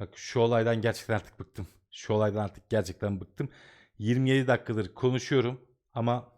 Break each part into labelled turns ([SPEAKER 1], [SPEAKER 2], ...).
[SPEAKER 1] Bak şu olaydan gerçekten artık bıktım. Şu olaydan artık gerçekten bıktım. 27 dakikadır konuşuyorum ama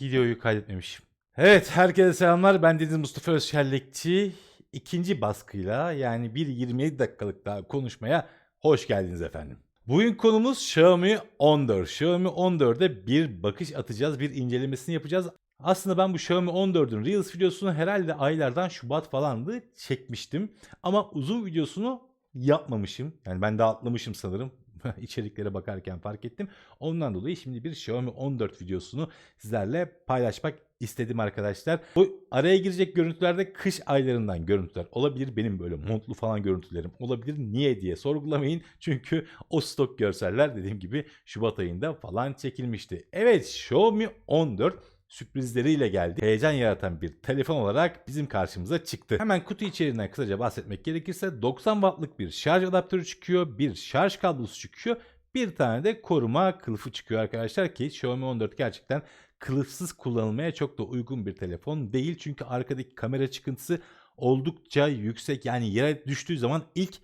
[SPEAKER 1] videoyu kaydetmemişim. Evet herkese selamlar. Ben Deniz Mustafa Özşerlikçi. İkinci baskıyla yani bir 27 dakikalık daha konuşmaya hoş geldiniz efendim. Bugün konumuz Xiaomi 14. Xiaomi 14'e bir bakış atacağız, bir incelemesini yapacağız. Aslında ben bu Xiaomi 14'ün Reels videosunu herhalde aylardan Şubat falandı çekmiştim. Ama uzun videosunu yapmamışım. Yani ben atlamışım sanırım. İçeriklere bakarken fark ettim. Ondan dolayı şimdi bir Xiaomi 14 videosunu sizlerle paylaşmak istedim arkadaşlar. Bu araya girecek görüntülerde kış aylarından görüntüler olabilir. Benim böyle montlu falan görüntülerim olabilir. Niye diye sorgulamayın. Çünkü o stok görseller dediğim gibi Şubat ayında falan çekilmişti. Evet Xiaomi 14 sürprizleriyle geldi. Heyecan yaratan bir telefon olarak bizim karşımıza çıktı. Hemen kutu içeriğinden kısaca bahsetmek gerekirse 90 wattlık bir şarj adaptörü çıkıyor, bir şarj kablosu çıkıyor, bir tane de koruma kılıfı çıkıyor arkadaşlar ki Xiaomi 14 gerçekten kılıfsız kullanılmaya çok da uygun bir telefon değil. Çünkü arkadaki kamera çıkıntısı oldukça yüksek. Yani yere düştüğü zaman ilk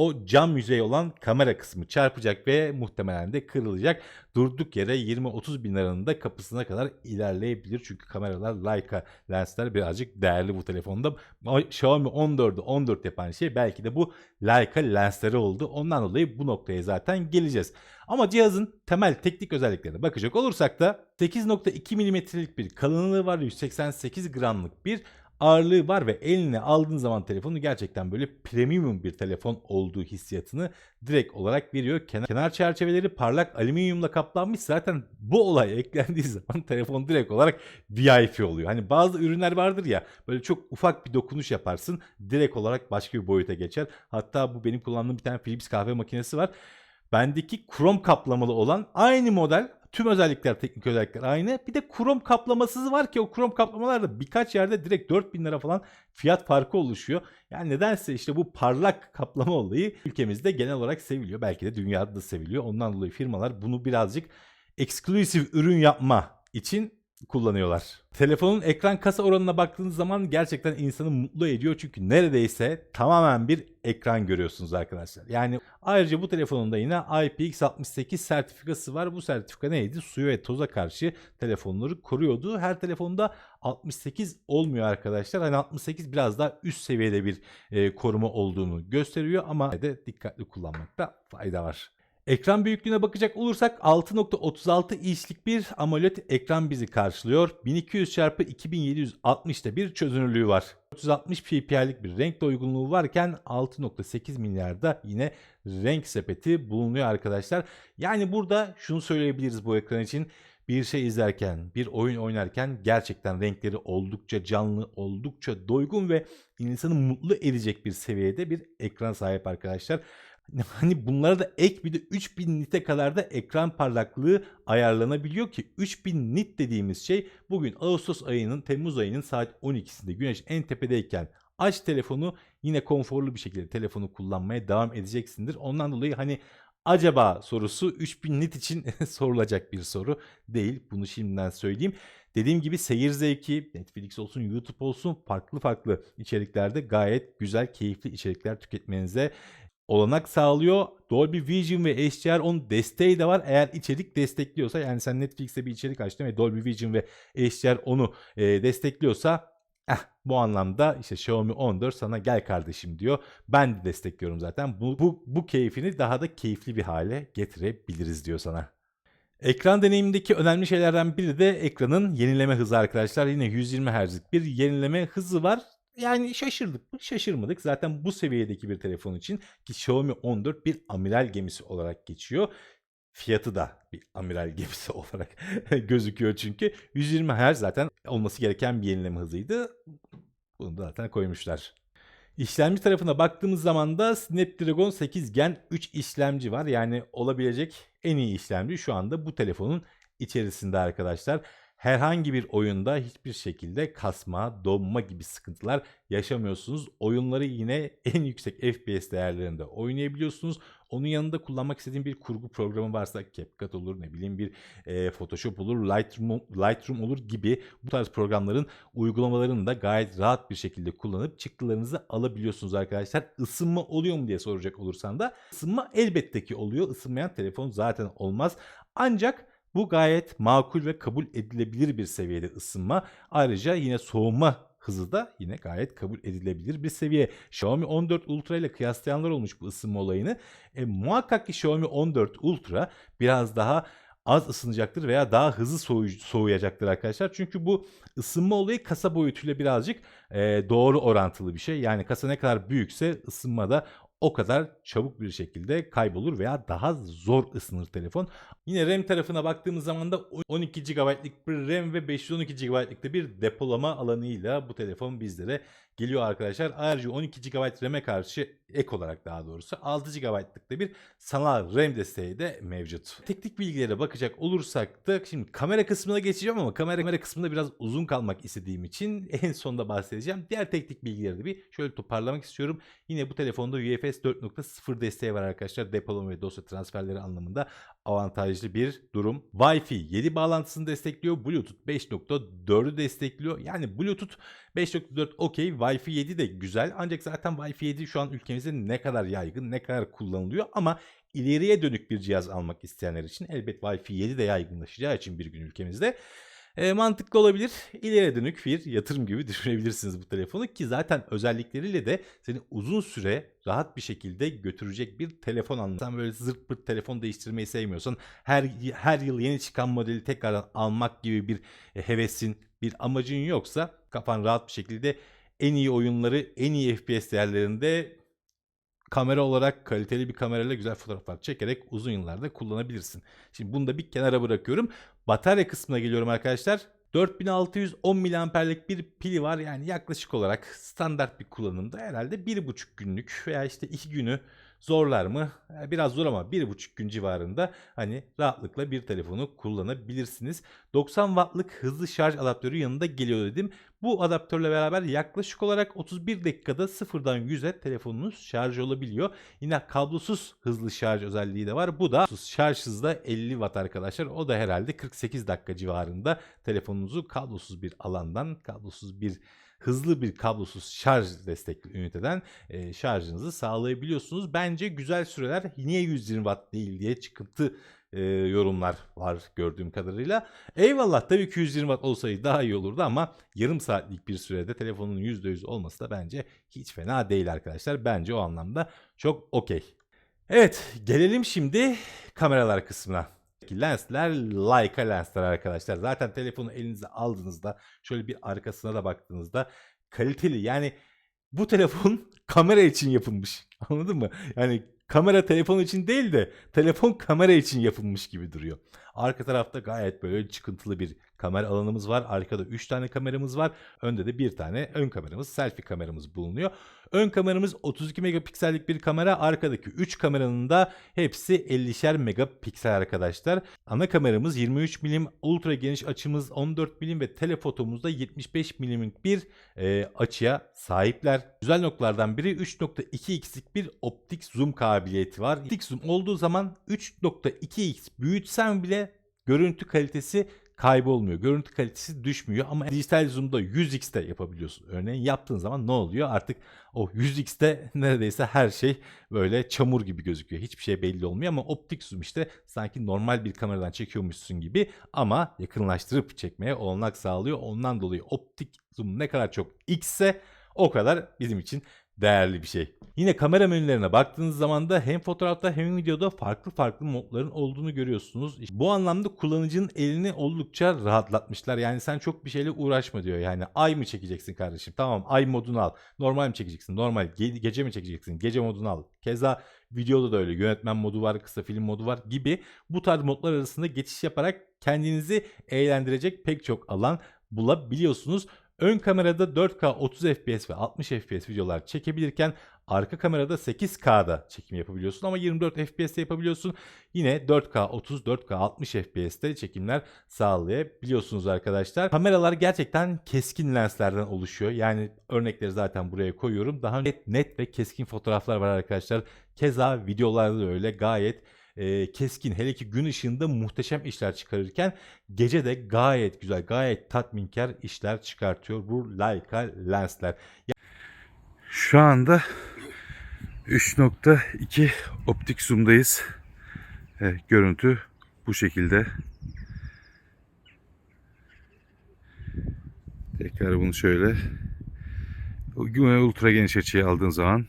[SPEAKER 1] o cam yüzey olan kamera kısmı çarpacak ve muhtemelen de kırılacak. Durduk yere 20-30 bin liranın da kapısına kadar ilerleyebilir. Çünkü kameralar Leica lensler birazcık değerli bu telefonda. Xiaomi 14'ü 14 yapan şey belki de bu Leica lensleri oldu. Ondan dolayı bu noktaya zaten geleceğiz. Ama cihazın temel teknik özelliklerine bakacak olursak da 8.2 mm'lik bir kalınlığı var. 188 gramlık bir ağırlığı var ve eline aldığın zaman telefonu gerçekten böyle premium bir telefon olduğu hissiyatını direkt olarak veriyor. Kenar, kenar çerçeveleri parlak alüminyumla kaplanmış. Zaten bu olay eklendiği zaman telefon direkt olarak VIP oluyor. Hani bazı ürünler vardır ya böyle çok ufak bir dokunuş yaparsın direkt olarak başka bir boyuta geçer. Hatta bu benim kullandığım bir tane Philips kahve makinesi var. Bendeki krom kaplamalı olan aynı model tüm özellikler teknik özellikler aynı. Bir de krom kaplamasız var ki o krom kaplamalarda birkaç yerde direkt 4000 lira falan fiyat farkı oluşuyor. Yani nedense işte bu parlak kaplama olayı ülkemizde genel olarak seviliyor. Belki de dünyada da seviliyor. Ondan dolayı firmalar bunu birazcık eksklusif ürün yapma için kullanıyorlar. Telefonun ekran kasa oranına baktığınız zaman gerçekten insanı mutlu ediyor çünkü neredeyse tamamen bir ekran görüyorsunuz arkadaşlar. Yani ayrıca bu telefonun da yine IPX68 sertifikası var. Bu sertifika neydi? Suya ve toza karşı telefonları koruyordu. Her telefonda 68 olmuyor arkadaşlar. Hani 68 biraz daha üst seviyede bir e, koruma olduğunu gösteriyor ama de dikkatli kullanmakta fayda var. Ekran büyüklüğüne bakacak olursak 6.36 inçlik bir AMOLED ekran bizi karşılıyor. 1200 x 2760'da bir çözünürlüğü var. 460 ppi'lik bir renk doygunluğu varken 6.8 milyarda yine renk sepeti bulunuyor arkadaşlar. Yani burada şunu söyleyebiliriz bu ekran için. Bir şey izlerken, bir oyun oynarken gerçekten renkleri oldukça canlı, oldukça doygun ve insanı mutlu edecek bir seviyede bir ekran sahip arkadaşlar. Hani bunlara da ek bir de 3000 nite kadar da ekran parlaklığı ayarlanabiliyor ki 3000 nit dediğimiz şey bugün Ağustos ayının Temmuz ayının saat 12'sinde güneş en tepedeyken aç telefonu yine konforlu bir şekilde telefonu kullanmaya devam edeceksindir. Ondan dolayı hani acaba sorusu 3000 nit için sorulacak bir soru değil. Bunu şimdiden söyleyeyim. Dediğim gibi seyir zevki Netflix olsun YouTube olsun farklı farklı içeriklerde gayet güzel keyifli içerikler tüketmenize olanak sağlıyor. Dolby Vision ve HDR10 desteği de var. Eğer içerik destekliyorsa yani sen Netflix'te bir içerik açtın ve Dolby Vision ve HDR10'u e, destekliyorsa eh, bu anlamda işte Xiaomi 14 sana gel kardeşim diyor. Ben de destekliyorum zaten. Bu, bu, bu keyfini daha da keyifli bir hale getirebiliriz diyor sana. Ekran deneyimindeki önemli şeylerden biri de ekranın yenileme hızı arkadaşlar. Yine 120 Hz'lik bir yenileme hızı var. Yani şaşırdık mı? Şaşırmadık. Zaten bu seviyedeki bir telefon için ki Xiaomi 14 bir amiral gemisi olarak geçiyor. Fiyatı da bir amiral gemisi olarak gözüküyor çünkü. 120 Hz zaten olması gereken bir yenileme hızıydı. Bunu da zaten koymuşlar. İşlemci tarafına baktığımız zaman da Snapdragon 8 Gen 3 işlemci var. Yani olabilecek en iyi işlemci şu anda bu telefonun içerisinde arkadaşlar. Herhangi bir oyunda hiçbir şekilde kasma, donma gibi sıkıntılar yaşamıyorsunuz. Oyunları yine en yüksek FPS değerlerinde oynayabiliyorsunuz. Onun yanında kullanmak istediğim bir kurgu programı varsa CapCut olur ne bileyim bir e, Photoshop olur, Lightroom, Lightroom olur gibi bu tarz programların uygulamalarını da gayet rahat bir şekilde kullanıp çıktılarınızı alabiliyorsunuz arkadaşlar. Isınma oluyor mu diye soracak olursan da ısınma elbette ki oluyor. Isınmayan telefon zaten olmaz. Ancak bu gayet makul ve kabul edilebilir bir seviyede ısınma. Ayrıca yine soğuma hızı da yine gayet kabul edilebilir bir seviye. Xiaomi 14 Ultra ile kıyaslayanlar olmuş bu ısınma olayını. E, muhakkak ki Xiaomi 14 Ultra biraz daha az ısınacaktır veya daha hızlı soğuy- soğuyacaktır arkadaşlar. Çünkü bu ısınma olayı kasa boyutuyla birazcık e, doğru orantılı bir şey. Yani kasa ne kadar büyükse ısınma da o kadar çabuk bir şekilde kaybolur veya daha zor ısınır telefon. Yine RAM tarafına baktığımız zaman da 12 GB'lık bir RAM ve 512 GB'lık da bir depolama alanıyla bu telefon bizlere geliyor arkadaşlar. Ayrıca 12 GB RAM'e karşı ek olarak daha doğrusu 6 GB'lık da bir sanal RAM desteği de mevcut. Teknik bilgilere bakacak olursak da şimdi kamera kısmına geçeceğim ama kamera, kamera kısmında biraz uzun kalmak istediğim için en sonda bahsedeceğim. Diğer teknik bilgileri de bir şöyle toparlamak istiyorum. Yine bu telefonda UFS 4.0 desteği var arkadaşlar. Depolama ve dosya transferleri anlamında avantajlı bir durum. Wi-Fi 7 bağlantısını destekliyor. Bluetooth 5.4'ü destekliyor. Yani Bluetooth 5.4 okey. Wi-Fi 7 de güzel. Ancak zaten Wi-Fi 7 şu an ülkemizde ne kadar yaygın, ne kadar kullanılıyor ama ileriye dönük bir cihaz almak isteyenler için elbet Wi-Fi 7 de yaygınlaşacağı için bir gün ülkemizde e, mantıklı olabilir. İleriye dönük bir yatırım gibi düşünebilirsiniz bu telefonu ki zaten özellikleriyle de seni uzun süre rahat bir şekilde götürecek bir telefon anlamında. Sen böyle zırt pırt telefon değiştirmeyi sevmiyorsan her her yıl yeni çıkan modeli tekrar almak gibi bir e, hevesin, bir amacın yoksa kafan rahat bir şekilde en iyi oyunları, en iyi FPS değerlerinde kamera olarak kaliteli bir kamerayla güzel fotoğraflar çekerek uzun yıllarda kullanabilirsin. Şimdi bunu da bir kenara bırakıyorum. Batarya kısmına geliyorum arkadaşlar. 4610 miliamperlik bir pili var. Yani yaklaşık olarak standart bir kullanımda herhalde 1,5 günlük veya işte 2 günü zorlar mı? Yani Biraz zor ama 1,5 gün civarında hani rahatlıkla bir telefonu kullanabilirsiniz. 90 wattlık hızlı şarj adaptörü yanında geliyor dedim. Bu adaptörle beraber yaklaşık olarak 31 dakikada sıfırdan 100'e telefonunuz şarj olabiliyor. Yine kablosuz hızlı şarj özelliği de var. Bu da şarj hızı da 50 watt arkadaşlar. O da herhalde 48 dakika civarında telefonunuzu kablosuz bir alandan, kablosuz bir hızlı bir kablosuz şarj destekli üniteden e, şarjınızı sağlayabiliyorsunuz. Bence güzel süreler niye 120 watt değil diye çıkıntı e, yorumlar var gördüğüm kadarıyla. Eyvallah tabii ki 120 watt olsaydı daha iyi olurdu ama yarım saatlik bir sürede telefonun %100 olması da bence hiç fena değil arkadaşlar. Bence o anlamda çok okey. Evet gelelim şimdi kameralar kısmına. Lensler Leica lensler arkadaşlar. Zaten telefonu elinize aldığınızda şöyle bir arkasına da baktığınızda kaliteli yani bu telefon kamera için yapılmış. Anladın mı? Yani kamera telefon için değil de telefon kamera için yapılmış gibi duruyor. Arka tarafta gayet böyle çıkıntılı bir kamera alanımız var. Arkada 3 tane kameramız var. Önde de bir tane ön kameramız, selfie kameramız bulunuyor. Ön kameramız 32 megapiksellik bir kamera. Arkadaki 3 kameranın da hepsi 50'şer megapiksel arkadaşlar. Ana kameramız 23 milim, ultra geniş açımız 14 milim ve telefotomuzda 75 milimlik bir e, açıya sahipler. Güzel noktalardan biri 3.2x'lik bir optik zoom kabiliyeti var. Optik zoom olduğu zaman 3.2x büyütsen bile görüntü kalitesi kaybolmuyor. Görüntü kalitesi düşmüyor ama dijital zoom'da 100x'te yapabiliyorsun. Örneğin yaptığın zaman ne oluyor? Artık o 100x'te neredeyse her şey böyle çamur gibi gözüküyor. Hiçbir şey belli olmuyor ama optik zoom işte sanki normal bir kameradan çekiyormuşsun gibi ama yakınlaştırıp çekmeye olanak sağlıyor. Ondan dolayı optik zoom ne kadar çok x ise o kadar bizim için değerli bir şey. Yine kamera menülerine baktığınız zaman da hem fotoğrafta hem videoda farklı farklı modların olduğunu görüyorsunuz. Bu anlamda kullanıcının elini oldukça rahatlatmışlar. Yani sen çok bir şeyle uğraşma diyor. Yani ay mı çekeceksin kardeşim? Tamam ay modunu al. Normal mi çekeceksin? Normal. Ge- gece mi çekeceksin? Gece modunu al. Keza videoda da öyle. Yönetmen modu var, kısa film modu var gibi bu tarz modlar arasında geçiş yaparak kendinizi eğlendirecek pek çok alan bulabiliyorsunuz. Ön kamerada 4K 30 FPS ve 60 FPS videolar çekebilirken Arka kamerada 8K'da çekim yapabiliyorsun ama 24 FPS'te yapabiliyorsun. Yine 4K 30, 4K 60 FPS'te çekimler sağlayabiliyorsunuz arkadaşlar. Kameralar gerçekten keskin lenslerden oluşuyor. Yani örnekleri zaten buraya koyuyorum. Daha net, net ve keskin fotoğraflar var arkadaşlar. Keza videolarda da öyle gayet e, keskin hele ki gün ışığında muhteşem işler çıkarırken gece de gayet güzel gayet tatminkar işler çıkartıyor bu Leica lensler.
[SPEAKER 2] Şu anda 3.2 optik zoom'dayız. Evet, görüntü bu şekilde. Tekrar bunu şöyle ultra geniş açıya aldığın zaman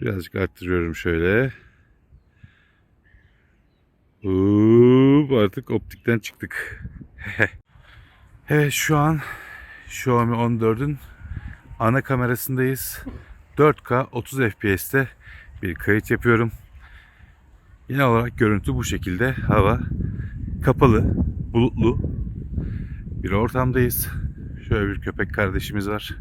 [SPEAKER 2] birazcık arttırıyorum şöyle. Hop, artık optikten çıktık. evet şu an Xiaomi 14'ün ana kamerasındayız. 4K 30 FPS'te bir kayıt yapıyorum. Genel olarak görüntü bu şekilde. Hava kapalı, bulutlu bir ortamdayız. Şöyle bir köpek kardeşimiz var.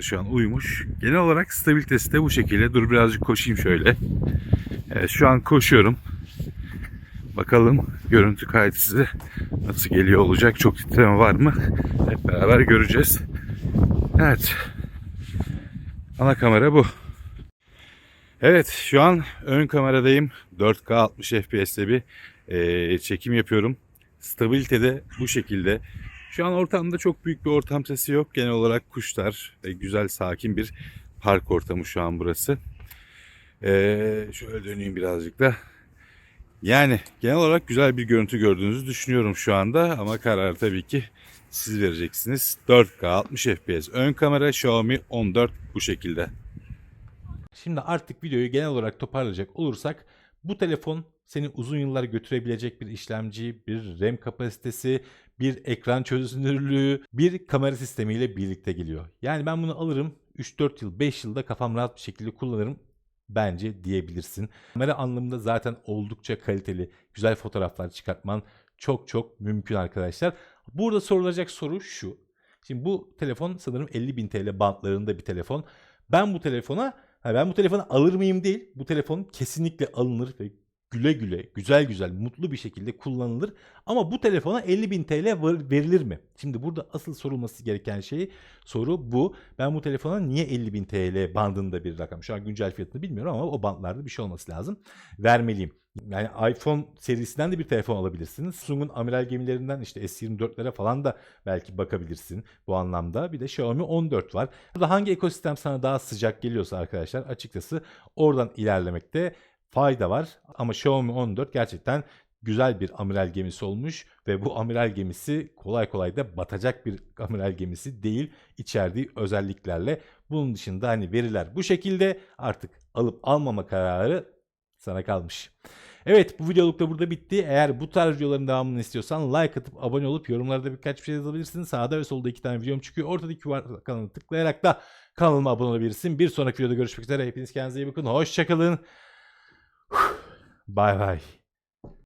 [SPEAKER 2] Şu an uyumuş. Genel olarak stabilitesi de bu şekilde. Dur birazcık koşayım şöyle. Evet şu an koşuyorum. Bakalım görüntü kalitesi nasıl geliyor olacak. Çok titreme var mı? Hep beraber göreceğiz. Evet. Ana kamera bu. Evet şu an ön kameradayım. 4K 60 FPS'te bir e, çekim yapıyorum. Stabilite de bu şekilde. Şu an ortamda çok büyük bir ortam sesi yok. Genel olarak kuşlar ve güzel sakin bir park ortamı şu an burası. Ee, şöyle döneyim birazcık da. Yani genel olarak güzel bir görüntü gördüğünüzü düşünüyorum şu anda ama kararı tabii ki siz vereceksiniz. 4K 60 FPS ön kamera Xiaomi 14 bu şekilde.
[SPEAKER 1] Şimdi artık videoyu genel olarak toparlayacak olursak bu telefon seni uzun yıllar götürebilecek bir işlemci, bir RAM kapasitesi, bir ekran çözünürlüğü, bir kamera sistemiyle birlikte geliyor. Yani ben bunu alırım 3-4 yıl, 5 yılda kafam rahat bir şekilde kullanırım bence diyebilirsin. Kamera anlamında zaten oldukça kaliteli, güzel fotoğraflar çıkartman çok çok mümkün arkadaşlar. Burada sorulacak soru şu. Şimdi bu telefon sanırım 50.000 TL bantlarında bir telefon. Ben bu telefona, ben bu telefonu alır mıyım değil. Bu telefon kesinlikle alınır ve güle güle, güzel güzel, mutlu bir şekilde kullanılır. Ama bu telefona 50.000 TL verilir mi? Şimdi burada asıl sorulması gereken şey soru bu. Ben bu telefona niye 50.000 TL bandında bir rakam? Şu an güncel fiyatını bilmiyorum ama o bandlarda bir şey olması lazım. Vermeliyim. Yani iPhone serisinden de bir telefon alabilirsiniz. Samsung'un amiral gemilerinden işte S24'lere falan da belki bakabilirsin bu anlamda. Bir de Xiaomi 14 var. Burada hangi ekosistem sana daha sıcak geliyorsa arkadaşlar açıkçası oradan ilerlemekte fayda var. Ama Xiaomi 14 gerçekten güzel bir amiral gemisi olmuş ve bu amiral gemisi kolay kolay da batacak bir amiral gemisi değil içerdiği özelliklerle. Bunun dışında hani veriler bu şekilde artık alıp almama kararı sana kalmış. Evet bu videoluk da burada bitti. Eğer bu tarz videoların devamını istiyorsan like atıp abone olup yorumlarda birkaç bir şey yazabilirsin. Sağda ve solda iki tane videom çıkıyor. Ortadaki var kanalına tıklayarak da kanalıma abone olabilirsin. Bir sonraki videoda görüşmek üzere. Hepiniz kendinize iyi bakın. Hoşçakalın. Bay bay.